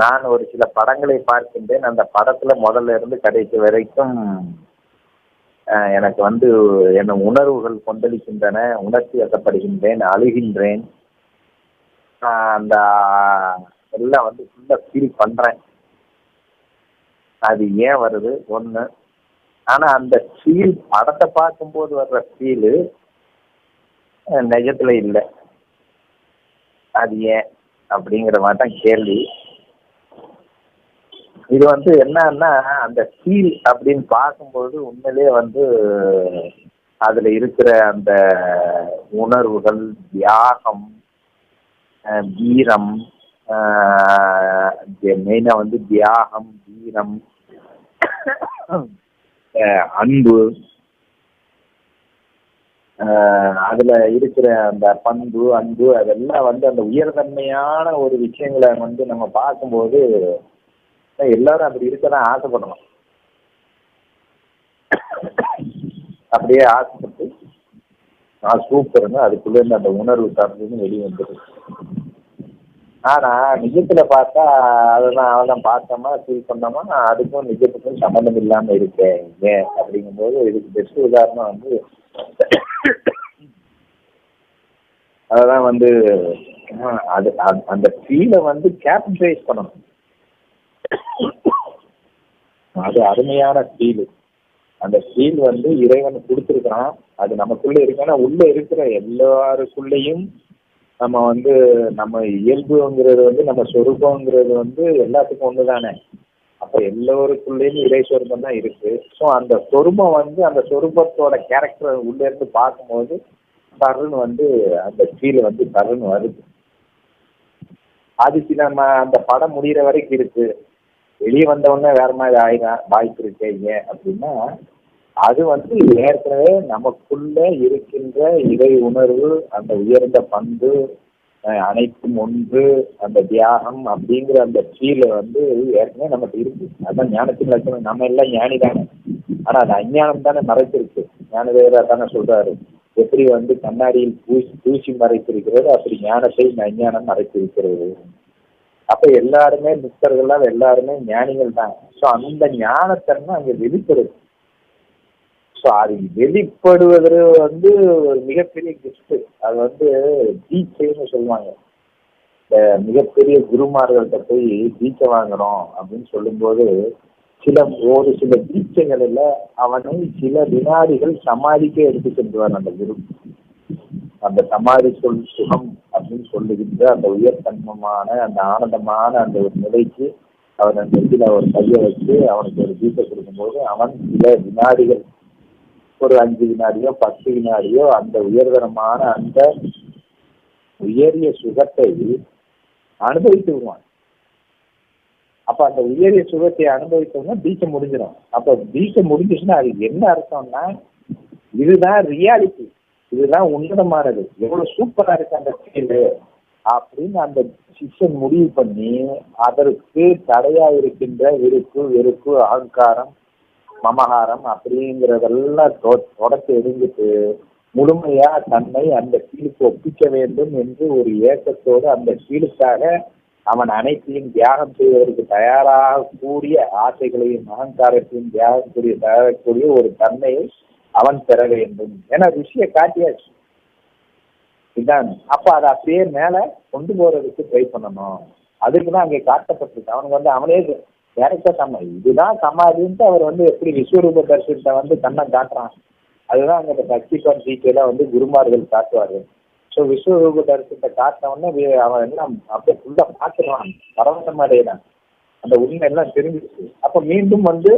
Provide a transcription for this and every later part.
நான் ஒரு சில படங்களை பார்க்கின்றேன். அந்த படத்துல முதல்ல இருந்து கடைசி வரைக்கும் எனக்கு வந்து என்ன உணர்வுகள் கொந்தளிக்கின்றன உணர்ச்சி வசப்படுகின்றேன் அழுகின்றேன். அந்த எல்லாம் வந்து ஃபுல்லாக ஃபீல் பண்றேன். அது ஏன் வருது? ஒண்ணு. ஆனா அந்த ஃபீல் படத்தை பார்க்கும்போது வர்ற ஃபீலு நிஜத்துல இல்லை. அது ஏன்? அப்படிங்கிற மாதிரி தான் கேள்வி. இது வந்து என்னன்னா அந்த ஃபீல் அப்படின்னு பார்க்கும்போது உண்மையிலேயே வந்து அதுல இருக்கிற அந்த உணர்வுகள் தியாகம் வீரம் மெயினா வந்து தியாகம் வீரம் அன்பு அதுல இருக்கிற அந்த பண்பு அன்பு அதெல்லாம் வந்து அந்த உயர்தன்மையான ஒரு விஷயங்களை வந்து நம்ம பார்க்கும்போது எல்லாரும் அப்படி இருக்கதான் ஆசைப்படணும். அப்படியே ஆசைப்பட்டு நான் சூப்பர்னு அதுக்குள்ள இருந்து அந்த உணர்வு சார்ந்துன்னு வெளியே வந்துடுது. ஆனா நிஜத்துல பார்த்தா அதெல்லாம் அவெல்லாம் பார்த்தோமா ஃபீல் பண்ணோமா அதுக்கும் நிஜத்துக்கும் சம்மந்தம் இல்லாம இருக்கேன் ஏன்? அப்படிங்கும்போது இதுக்கு பெஸ்ட் உதாரணம் வந்து அதெல்லாம் வந்து அது அந்த- அந்த ஃபீலை வந்து கேபிட்டலைஸ் பண்ணணும். அது அருமையான ஃபீல் அந்த ஃபீல் வந்து இறைவன் கொடுத்துருக்கான் அது நமக்குள்ள இருக்கு. உள்ள இருக்கிற எல்லாருக்குள்ளேயும் நம்ம வந்து நம்ம இயல்புங்கிறது வந்து நம்ம சொரூபங்கிறது வந்து எல்லாத்துக்கும் ஒண்ணுதானே? அப்ப எல்லோருக்குள்ளேயும் இறை சொருபம் தான் இருக்கு. ஸோ அந்த சொருபம் வந்து அந்த சொரூபத்தோட கேரக்டர் உள்ள இருந்து பார்க்கும்போது தருண் வந்து அந்த ஃபீல் வந்து தருண் வருது. அதுக்கு நம்ம அந்த படம் முடிகிற வரைக்கும் இருக்கு. வெளியே வந்தவொடனே வேற மாதிரி ஆயிரா வாய்ப்பு இருக்கீங்க ஏன் அப்படின்னா அது வந்து ஏற்கனவே நமக்குள்ள இருக்கின்ற இறை உணர்வு அந்த உயர்ந்த பண்பு அஹ், அனைத்தும் ஒன்று அந்த தியாகம் அப்படிங்கிற அந்த கீழ வந்து ஏற்கனவே நமக்கு இருக்கு. அதான் ஞானத்தின் லட்சணம். நம்ம எல்லாம் ஞானி தானே. ஆனா அது அஞ்ஞானம் தானே மறைச்சிருக்கு. ஞானதேவரா தானே சொல்றாரு. எப்படி வந்து கண்ணாடியில் பூசி பூசி மறைத்திருக்கிறது அப்படி ஞானத்தை இந்த அஞ்ஞானம் மறைத்திருக்கிறது. அப்ப எல்லாருமே மித்தர்கள்லாம் எல்லாருமே ஞானிகள் தான். ஸோ அந்த ஞானத்தன்மை அங்க வெளிப்படுது ஸோ அது வெளிப்படுவது வந்து ஒரு மிகப்பெரிய கிஃப்ட் அது வந்து தீட்சைன்னு சொல்லுவாங்க. இந்த மிகப்பெரிய குருமார்கள்ட்ட போய் தீட்சை வாங்குறோம் அப்படின்னு சொல்லும்போது சில ஒரு சில தீட்சைகளில் அவனை சில வினாடிகள் சமாதிக்கே எடுத்து சென்றுவார் அந்த குரு. அந்த சமாதி சொல் சுகம் அப்படின்னு சொல்லுகின்ற அந்த உயர்தன்மமான அந்த ஆனந்தமான அந்த ஒரு நிலைக்கு அவன் அந்த நெஞ்சில ஒரு கையை வச்சு அவனுக்கு ஒரு தீட்சை கொடுக்கும்போது அவன் சில வினாடிகள் ஒரு அஞ்சு வினாடியோ பத்து வினாடியோ அந்த உயர்தரமான அந்த உயரிய சுகத்தை அனுபவித்து விடுவான். அப்ப அந்த உயரிய சுகத்தை அனுபவித்தோம்னா தீட்சை முடிஞ்சிடும். அப்ப தீட்சை முடிஞ்சிச்சுன்னா அது என்ன அர்த்தம்னா இதுதான் ரியாலிட்டி இதுதான் உன்னதமானது. எவ்வளவு சூப்பரா இருக்கு அந்த ஃபீல்டு அப்படின்னு அந்த சிஷ்யன் முடிவு பண்ணி அதற்கு தடையா இருக்கின்ற விருப்பு வெறுப்பு அகங்காரம் மமகாரம் அப்படிங்கிறதெல்லாம் தொ- தொடச்சு எரிஞ்சிட்டு முழுமையா தன்னை அந்த ஃபீலுக்கு ஒப்பிக்க வேண்டும் என்று ஒரு ஏக்கத்தோடு அந்த ஃபீலுக்காக அவன் அனைத்தையும் தியாகம் செய்வதற்கு தயாராக கூடிய ஆசைகளையும் அகங்காரத்தையும் தியாகம் கூடிய தயாரக்கூடிய ஒரு தன்மையை அவன் பெற வேண்டும் ஏன்னா ருசியை காட்டியாச்சு. இதான். அப்ப அதை அப்படியே மேல கொண்டு போறதுக்கு ட்ரை பண்ணணும். அதுக்கு தான் அங்கே காட்டப்பட்டிருக்கு. அவனுக்கு வந்து அவனே டேரக்டா சம. இதுதான் சமாதின்ட்டு அவர் வந்து எப்படி விஸ்வரூப தரிசனத்தை வந்து கண்ணை காட்டுறான். அதுதான் அங்க இந்த பக்திபன் டீச்சர்ல வந்து குருமார்கள் காட்டுவார்கள் ஸோ விஸ்வரூப தரிசனத்தை காட்டினவொடனே அவன் எல்லாம் அப்படியே ஃபுல்லா பார்த்துருவான். பரவசம் அடையிறான் அந்த உண்மை எல்லாம் தெரிஞ்சிச்சு அப்ப மீண்டும் வந்து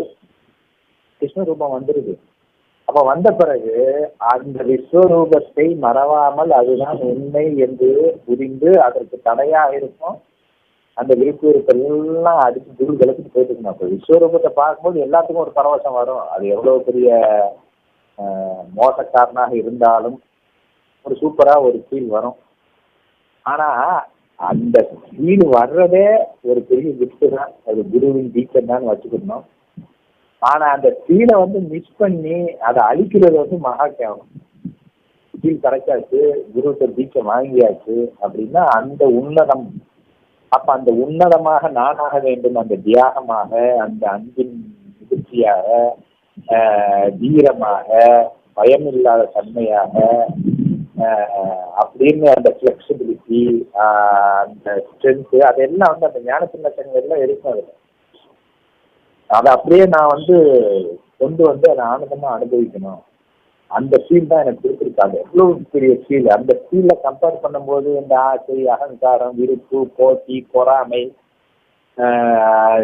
கிருஷ்ணரூபம் வந்துருது. அப்ப வந்த பிறகு அந்த விஸ்வரூபத்தை மறவாமல் அதுதான் உண்மை என்று புரிந்து அதற்கு தடையா இருக்கும். அந்த விருப்பு எல்லாம் அடிச்சு குரு கிளப்பிட்டு போயிட்டு இருக்கணும் அப்ப விஸ்வரூபத்தை பார்க்கும்போது எல்லாத்துக்கும் ஒரு பரவசம் வரும். அது எவ்வளவு பெரிய மோசக்காரனாக இருந்தாலும் ஒரு சூப்பரா ஒரு ஃபீல் வரும். ஆனா அந்த ஃபீல் வர்றதே ஒரு பெரிய கிஃப்ட் தான். அது குருவின் டீச்சர் தான் வச்சுக்கணும். ஆனா அந்த ஃபீலை வந்து மிஸ் பண்ணி அதை அழிக்கிறது வந்து மகா கேவலம். ஃபீல் கிடைச்சாச்சு குருட்ட பீச்சை வாங்கியாச்சு அப்படின்னா அந்த உன்னதம். அப்ப அந்த உன்னதமாக நானாக வேண்டும் அந்த தியாகமாக அந்த அன்பின் முதிர்ச்சியாக வீரமாக பயமில்லாத தன்மையாக அப்படின்னு அந்த ஃபிளெக்சிபிலிட்டி அந்த ஸ்ட்ரென்த்து அதெல்லாம் வந்து அந்த ஞான சின்ன எல்லாம் இருக்கும் அதில். அதை அப்படியே நான் வந்து கொண்டு வந்து அதை ஆனந்தமா அனுபவிக்கணும். அந்த ஃபீல் தான் எனக்கு கொடுத்துருக்காங்க. எவ்வளவு பெரிய ஃபீல் அந்த ஃபீல்ல கம்பேர் பண்ணும்போது இந்த ஆசை அகங்காரம் விருப்பு போட்டி பொறாமை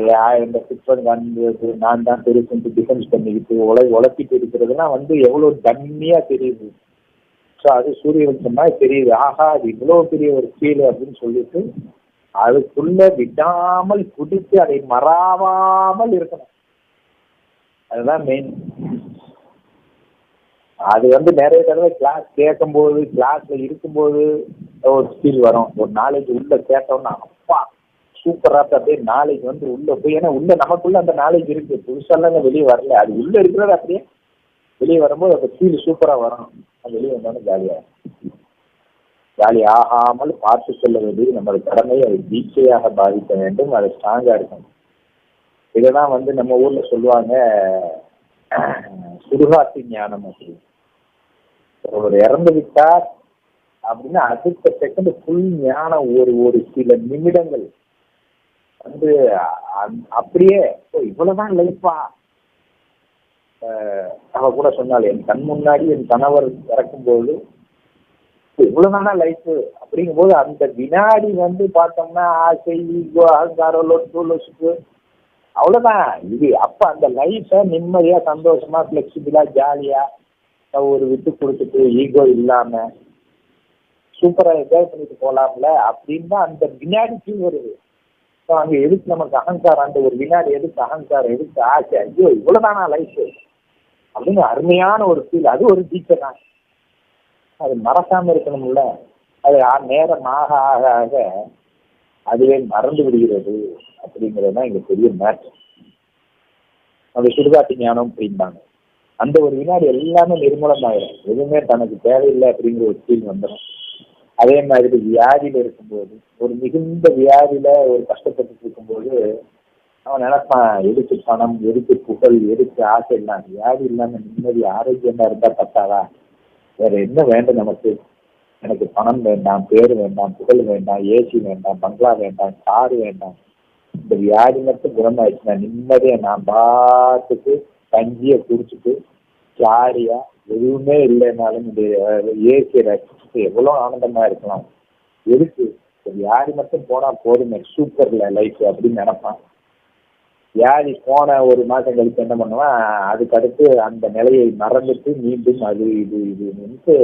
யா- இந்த குற்றம் வந்து நான் தான் பெருசுன்ட்டு டிஃபென்ஸ் பண்ணிக்கிட்டு உழை உழப்பிட்டு இருக்கிறதுலாம் வந்து எவ்வளோ தண்ணியா தெரியுது. ஸோ அது சூரிய வெளிச்சம் தெரியுது. ஆஹா அது இவ்வளோ பெரிய ஒரு ஃபீல் அப்படின்னு சொல்லிட்டு அதுக்குள்ள விடாமல் குடித்து அதை மறாவாமல் இருக்கணும். அதுதான் மெயின் அது வந்து நிறைய தடவை கிளாஸ் கேட்கும்போது கிளாஸ்ல இருக்கும்போது ஒரு ஃபீல் வரும். ஒரு நாலேஜ் உள்ள கேட்டோம்னா அப்பா சூப்பரா அப்படியே நாலேஜ் வந்து உள்ள போய் ஏன்னா உள்ள நமக்குள்ள அந்த நாலேஜ் இருக்கு. புதுசாலாம் வெளியே வரல. அது உள்ள இருக்கிறது அப்படியே வெளியே வரும்போது அந்த ஃபீல் சூப்பரா வரும். அது வெளியே வந்தோடனே ஜாலியா காலி ஆகாமல் பார்த்து கொள்ள வேண்டியது நமது கடமை அதை தீட்சையாக பாதிக்க வேண்டும் அது ஸ்ட்ராங்கா இருக்கும் இதெல்லாம் வந்து நம்ம ஊர்ல சொல்லுவாங்க சுடுகாட்டு ஞானம் அப்படின்னு. ஒருவர் இறந்து விட்டார் அப்படின்னா அடுத்த செகண்ட் ஃபுல் ஞானம் ஒரு ஒரு சில நிமிடங்கள் வந்து அ- அப்படியே ஓ, இவ்வளவுதான் லைஃபா அவ கூட சொன்னால் என் கண் முன்னாடி என் கணவர் இறக்கும்போது இவ்வளவுதானா லைஃப் அப்படிங்கும்போது அந்த வினாடி வந்து பார்த்தோம்னா ஆசை ஈகோ அகங்காரம் லொட்டு லொசுக்கு அவ்வளவுதான். இது அப்ப அந்த லைஃப நிம்மதியா சந்தோஷமா பிளெக்சிபிளா ஜாலியா ஒரு விட்டு கொடுத்துட்டு ஈகோ இல்லாம சூப்பரா என்ஜாய் பண்ணிட்டு போலாம்ல அப்படின்னு தான் அந்த வினாடி ஃபீல் வருது ஸோ அங்க எதுக்கு நமக்கு அகங்காரம்? அந்த ஒரு வினாடி எதுக்கு அகங்காரம்? எதுக்கு ஆசை? ஐயோ இவ்வளவுதானா லைஃப் அப்படின்னு அருமையான ஒரு ஃபீல் அது ஒரு டீச்சர் தான். அது மறக்காம இருக்கணும்ல. அது ஆ- நேரம் ஆக ஆக ஆக அதுவே மறந்து விடுகிறது அப்படிங்கிறது தான் இங்க பெரிய மேட்ச் அது சுடுகாட்டு ஞானம் அப்படிம்பாங்க. அந்த ஒரு வினாடி எல்லாமே நிர்மூலம் ஆயிடும் எதுவுமே தனக்கு தேவையில்லை அப்படிங்கிற ஒரு ஃபீல் வந்துடும் அதே மாதிரி வியாதியில இருக்கும்போது ஒரு மிகுந்த வியாதியில ஒரு கஷ்டப்பட்டு இருக்கும்போது அவன் நினைப்பான் எதுக்கு பணம் எதுக்கு புகழ் எதுக்கு ஆசை இல்லாம வியாதி இல்லாம நிம்மதி ஆரோக்கியமா இருந்தா பத்தாதா? வேற என்ன வேண்டும் நமக்கு? எனக்கு பணம் வேண்டாம் பேர் வேண்டாம் புகழ் வேண்டாம் ஏசி வேண்டாம் பங்களா வேண்டாம் காரு வேண்டாம். இந்த வியாதி மட்டும் குணமாயிடுச்சுன்னா நிம்மதியை நான் பார்த்துட்டு கஞ்சியை குடிச்சிட்டு ஜாலியா எதுவுமே இல்லைனாலும் இந்த ஏசியை ரசிச்சுட்டு எவ்வளவு ஆனந்தமா இருக்கலாம். எதுக்கு? வியாதி மட்டும் போனா போதுமே சூப்பர்ல லைஃப் அப்படின்னு நினைப்பான். வியாதி போன ஒரு மாசம் கழிச்சு என்ன பண்ணுவான்? அதுக்கு அடுத்து அந்த நிலையை மறந்துட்டு மீண்டும் அது இது இதுன்ட்டு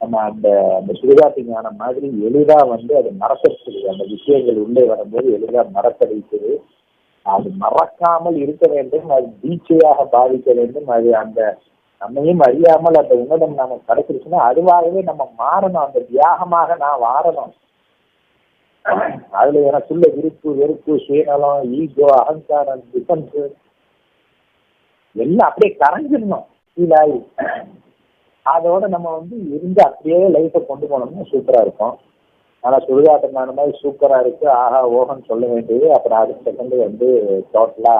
நம்ம அந்த அந்த சுடுகாட்டு ஞானம் மாதிரி எளிதா வந்து அது மறக்கிறது. அந்த விஷயங்கள் உள்ளே வரும்போது எளிதா மறக்கடிக்குது அது மறக்காமல் இருக்க வேண்டும் அது தீட்சையாக பாதிக்க வேண்டும். அது அந்த நம்மையும் அறியாமல் அந்த உன்னதம் நாம கிடைச்சிருச்சுன்னா அதுவாகவே நம்ம மாறணும். அந்த தியாகமாக நான் வாழணும். அதுல எனக்குள்ள விருப்பு வெறுப்பு சுயநலம் ஈகோ அகங்காரம் டிஃபன்ஸ் எல்லாம் அப்படியே கரைஞ்சிடணும். ஃபீல் ஆகி அதோட நம்ம வந்து இருந்து அப்படியே லைஃப்பை கொண்டு போனோம்னா சூப்பரா இருக்கும். ஆனா சுடுகாட்டம் அந்த மாதிரி சூப்பரா இருக்கு. ஆஹா ஓகன் சொல்ல வேண்டியது. அப்புறம் அடுத்த செகண்ட் வந்து டோட்டலா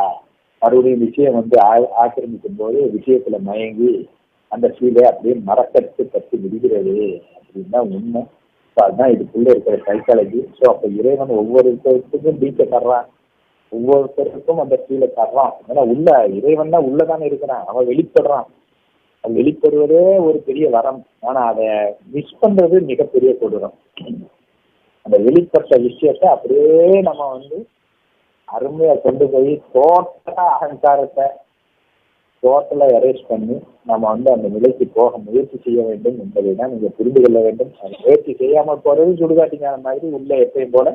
மறுபடியும் விஷயம் வந்து ஆ- ஆக்கிரமிக்கும் போது விஷயத்துல மயங்கி அந்த ஃபீலை அப்படியே மறக்கத்து பற்றி விடுகிறது அப்படின்னு தான் உண்மை. ஸோ அதுதான் இதுக்குள்ள இருக்கிற சைக்காலஜி ஸோ அப்போ இறைவன் ஒவ்வொருத்தருக்கும் பீச்சை தர்றான். ஒவ்வொருத்தருக்கும் அந்த கீழே தர்றான். ஏன்னா உள்ள இறைவன் தான் உள்ளதானே இருக்கிறான். அவன் வெளிப்படுறான். அவன் வெளிப்படுவதே ஒரு பெரிய வரம். ஆனா அதை மிஸ் பண்றது மிகப்பெரிய கொடூரம். அந்த வெளிப்பட்ட விஷயத்த அப்படியே நம்ம வந்து அருமையா கொண்டு போய் தோட்ட அகங்காரத்தை டோட்டலா எரேஸ் பண்ணி நம்ம வந்து அந்த நிலைக்கு போக முயற்சி செய்ய வேண்டும் என்பதை தான் நீங்க புரிந்து கொள்ள வேண்டும். அது முயற்சி செய்யாம போறது சுடுகாட்டிக்கான மாதிரி உள்ள எப்பயும் போல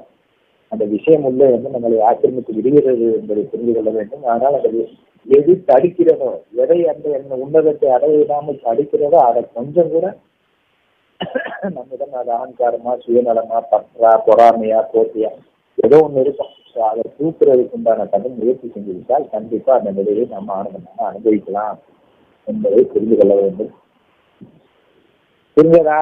அந்த விஷயம் உள்ளே வந்து நம்மளை ஆக்கிரமித்து விடுகிறது என்பதை புரிந்து கொள்ள வேண்டும். அதனால் அது எது தடுக்கிறதோ எதை அந்த என்ன உன்னதத்தை அடைய விடாமல் தடுக்கிறதோ அதை கொஞ்சம் கூட நம்மிடம் அது அகங்காரமா சுயநலமா பற்றா பொறாமையா போட்டியா ஏதோ ஒண்ணு இருக்கும். அதை தூக்குறதுக்கு உண்டான கடும் முயற்சி செஞ்சு விட்டால் கண்டிப்பா அந்த நிலையை நம்ம ஆனந்தமாக அனுபவிக்கலாம் என்பதை புரிந்து கொள்ள வேண்டும். புரிஞ்சதா